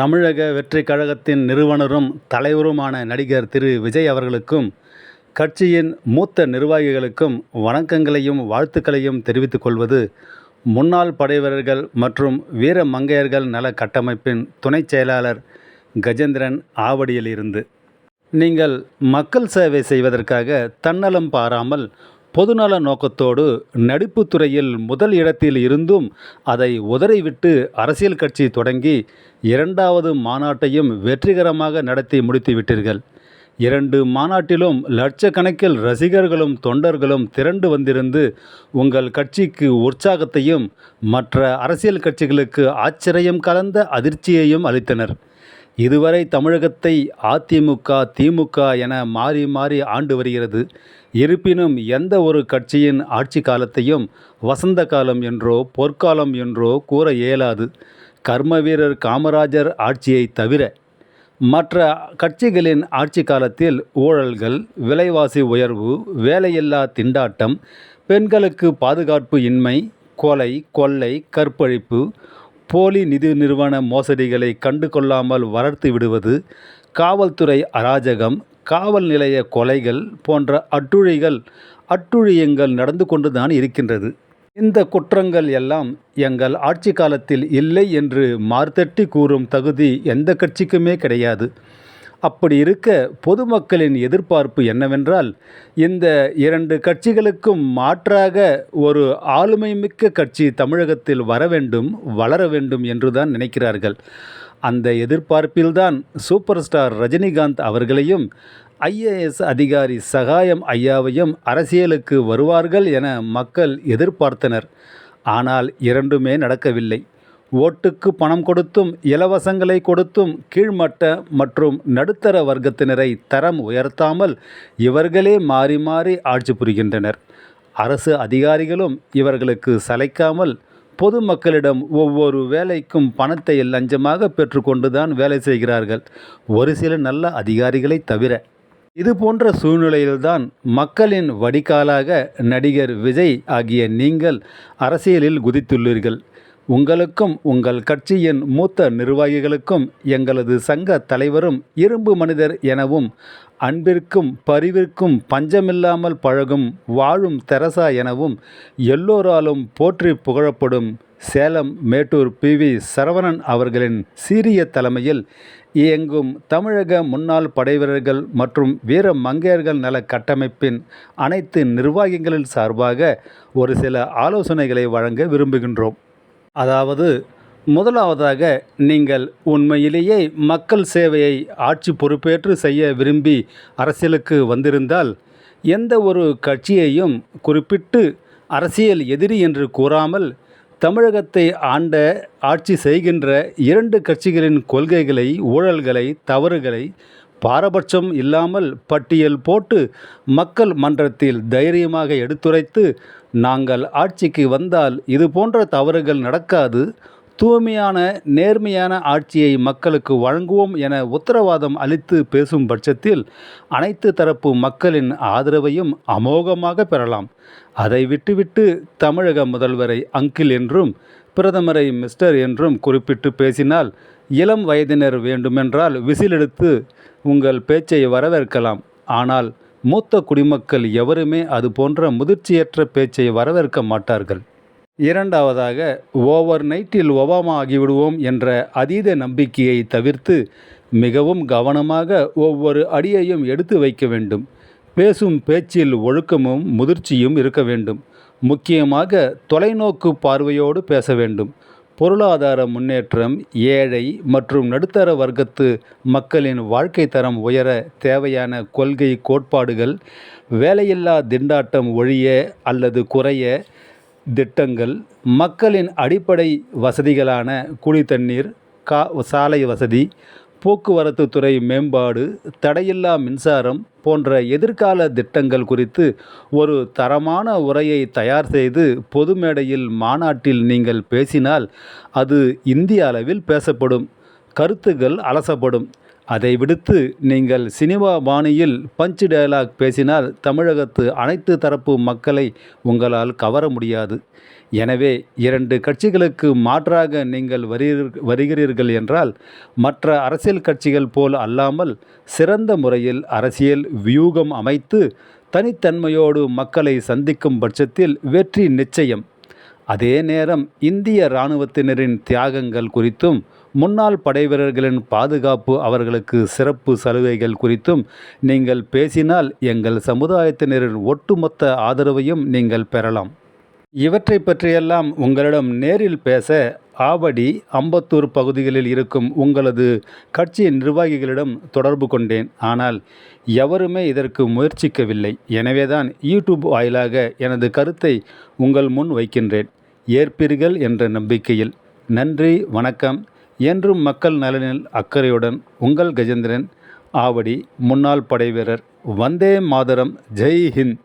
தமிழக வெற்றி கழகத்தின் நிறுவனரும் தலைவருமான நடிகர் திரு. விஜய் அவர்களுக்கும் கட்சியின் மூத்த நிர்வாகிகளுக்கும் வணக்கங்களையும் வாழ்த்துக்களையும் தெரிவித்துக் கொள்வது முன்னாள் படைவீரர்கள் மற்றும் வீர மங்கையர்கள் நல கட்டமைப்பின் துணைச் செயலாளர் கஜேந்திரன் ஆவடியிலிருந்து நீங்கள் மக்கள் சேவை செய்வதற்காக தன்னலம் பாராமல் பொதுநல நோக்கத்தோடு நடிப்புத் துறையில் முதல் இடத்தில் இருந்தும் அதை உதறிவிட்டு அரசியல் கட்சி தொடங்கி இரண்டாவது மாநாட்டையும் வெற்றிகரமாக நடத்தி முடித்து விட்டீர்கள். இரண்டு மாநாட்டிலும் லட்சக்கணக்கில் ரசிகர்களும் தொண்டர்களும் திரண்டு வந்திருந்து உங்கள் கட்சிக்கு உற்சாகத்தையும் மற்ற அரசியல் கட்சிகளுக்கு ஆச்சரியம் கலந்த அதிர்ச்சியையும் அளித்தனர். இதுவரை தமிழகத்தை அதிமுக திமுக என மாறி மாறி ஆண்டு வருகிறது. இருப்பினும் எந்த ஒரு கட்சியின் ஆட்சி காலத்தையும் வசந்த காலம் என்றோ பொற்காலம் என்றோ கூற இயலாது. கர்ம வீரர் காமராஜர் ஆட்சியை தவிர மற்ற கட்சிகளின் ஆட்சி காலத்தில் ஊழல்கள் விலைவாசி உயர்வு வேலையில்லா திண்டாட்டம் பெண்களுக்கு பாதுகாப்பு இன்மை கொலை கொள்ளை கற்பழிப்பு போலி நிதி நிறுவன மோசடிகளை கண்டு கொள்ளாமல் வளர்த்து விடுவது காவல்துறை அராஜகம் காவல் நிலைய கொலைகள் போன்ற அட்டுழிகள் அட்டுழியங்கள் நடந்து கொண்டுதான் இருக்கின்றது. இந்த குற்றங்கள் எல்லாம் எங்கள் ஆட்சி காலத்தில் இல்லை என்று மார்த்தட்டி கூறும் தகுதி எந்த கட்சிக்குமே கிடையாது. அப்படி இருக்க பொதுமக்களின் எதிர்பார்ப்பு என்னவென்றால் இந்த இரண்டு கட்சிகளுக்கும் மாற்றாக ஒரு ஆளுமைமிக்க கட்சி தமிழகத்தில் வர வேண்டும் வளர வேண்டும் என்றுதான் நினைக்கிறார்கள். அந்த எதிர்பார்ப்பில்தான் சூப்பர் ஸ்டார் ரஜினிகாந்த் அவர்களையும் ஐஏஎஸ் அதிகாரி சகாயம் ஐயாவையும் அரசியலுக்கு வருவார்கள் என மக்கள் எதிர்பார்த்தனர். ஆனால் இரண்டுமே நடக்கவில்லை. ஓட்டுக்கு பணம் கொடுத்தும் இலவசங்களை கொடுத்தும் கீழ்மட்ட மற்றும் நடுத்தர வர்க்கத்தினரை தரம் உயர்த்தாமல் இவர்களே மாறி மாறி ஆட்சி புரிகின்றனர். அரசு அதிகாரிகளும் இவர்களுக்கு சளைக்காமல் பொதுமக்களிடம் ஒவ்வொரு வேலைக்கும் பணத்தை லஞ்சமாக பெற்றுக்கொண்டுதான் வேலை செய்கிறார்கள். ஒரு சில நல்ல அதிகாரிகளை தவிர இது போன்ற சூழ்நிலையில்தான் மக்களின் வடிகாலாக நடிகர் விஜய் ஆகிய நீங்கள் அரசியலில் குதித்துள்ளீர்கள். உங்களுக்கும் உங்கள் கட்சியின் மூத்த நிர்வாகிகளுக்கும் எங்களது சங்க தலைவரும் இரும்பு மனிதர் எனவும் அன்பிற்கும் பரிவிற்கும் பஞ்சமில்லாமல் பழகும் வாழும் தெரசா எனவும் எல்லோராலும் போற்றி புகழப்படும் சேலம் மேட்டூர் பி வி சரவணன் அவர்களின் சீரிய தலைமையில் இயங்கும் தமிழக முன்னாள் படைவீரர்கள் மற்றும் வீர மங்கையர்கள் நல கட்டமைப்பின் அனைத்து நிர்வாகிகளின் சார்பாக ஒரு சில ஆலோசனைகளை வழங்க விரும்புகின்றோம். அதாவது முதலாவதாக நீங்கள் உண்மையிலேயே மக்கள் சேவையை ஆட்சி பொறுப்பேற்று செய்ய விரும்பி அரசியலுக்கு வந்திருந்தால் எந்த ஒரு கட்சியையும் குறிப்பிட்டு அரசியல் எதிரி என்று கூறாமல் தமிழகத்தை ஆண்ட ஆட்சி செய்கின்ற இரண்டு கட்சிகளின் கொள்கைகளை ஊழல்களை தவறுகளை பாரபட்சம் இல்லாமல் பட்டியல் போட்டு மக்கள் மன்றத்தில் தைரியமாக எடுத்துரைத்து நாங்கள் ஆட்சிக்கு வந்தால் இது போன்ற தவறுகள் நடக்காது. தூய்மையான நேர்மையான ஆட்சியை மக்களுக்கு வழங்குவோம் என உத்தரவாதம் அளித்து பேசும் பட்சத்தில் அனைத்து தரப்பு மக்களின் ஆதரவையும் அமோகமாக பெறலாம். அதை விட்டுவிட்டு தமிழக முதல்வரை அங்கிள் என்றும் பிரதமரை மிஸ்டர் என்றும் குறிப்பிட்டு பேசினால் இளம் வயதினர் வேண்டுமென்றால் விசிலெடுத்து உங்கள் பேச்சை வரவேற்கலாம். ஆனால் மூத்த குடிமக்கள் எவருமே அது போன்ற முதிர்ச்சியற்ற பேச்சை வரவேற்க மாட்டார்கள். இரண்டாவதாக ஓவர் நைட்டில் ஒபாமா ஆகிவிடுவோம் என்ற அதீத நம்பிக்கையை தவிர்த்து மிகவும் கவனமாக ஒவ்வொரு அடியையும் எடுத்து வைக்க வேண்டும். பேசும் பேச்சில் ஒழுக்கமும் முதிர்ச்சியும் இருக்க வேண்டும். முக்கியமாக தொலைநோக்கு பார்வையோடு பேச வேண்டும். பொருளாதார முன்னேற்றம் ஏழை மற்றும் நடுத்தர வர்க்கத்து மக்களின் வாழ்க்கை தரம் உயர தேவையான கொள்கை கோட்பாடுகள் வேலையில்லா திண்டாட்டம் ஒழிய அல்லது குறைய திட்டங்கள் மக்களின் அடிப்படை வசதிகளான குடி தண்ணீர் கா சாலை வசதி போக்குவரத்து துறை மேம்பாடு தடையில்லா மின்சாரம் போன்ற எதிர்கால திட்டங்கள் குறித்து ஒரு தரமான உரையை தயார் செய்து பொது மேடையில் மாநாட்டில் நீங்கள் பேசினால் அது இந்திய அளவில் பேசப்படும் கருத்துகள் அலசப்படும். அதை விடுத்து நீங்கள் சினிமா பாணியில் பஞ்ச் டயலாக் பேசினால் தமிழகத்து அனைத்து தரப்பு மக்களை உங்களால் கவர முடியாது. எனவே இரண்டு கட்சிகளுக்கு மாற்றாக நீங்கள் வருகிறீர்கள் என்றால் மற்ற அரசியல் கட்சிகள் போல் அல்லாமல் சிறந்த முறையில் அரசியல் வியூகம் அமைத்து தனித்தன்மையோடு மக்களை சந்திக்கும் பட்சத்தில் வெற்றி நிச்சயம். அதே நேரம் இந்திய இராணுவத்தினரின் தியாகங்கள் குறித்தும் முன்னாள் படைவீரர்களின் பாதுகாப்பு அவர்களுக்கு சிறப்பு சலுகைகள் குறித்தும் நீங்கள் பேசினால் எங்கள் சமுதாயத்தினரின் ஒட்டுமொத்த ஆதரவையும் நீங்கள் பெறலாம். இவற்றை பற்றியெல்லாம் உங்களிடம் நேரில் பேச ஆவடி அம்பத்தூர் பகுதிகளில் இருக்கும் உங்களது கட்சியின் நிர்வாகிகளிடம் தொடர்பு கொண்டேன். ஆனால் எவருமே இதற்கு முயற்சிக்கவில்லை. எனவேதான் யூடியூப் வாயிலாக எனது கருத்தை உங்கள் முன் வைக்கின்றேன். ஏற்பீர்கள் என்ற நம்பிக்கையில். நன்றி வணக்கம். என்றும் மக்கள் நலனில் அக்கறையுடன் உங்கள் கஜேந்திரன் ஆவடி முன்னாள் படைவீரர் வந்தே மாதரம் ஜெய் ஹிந்த்.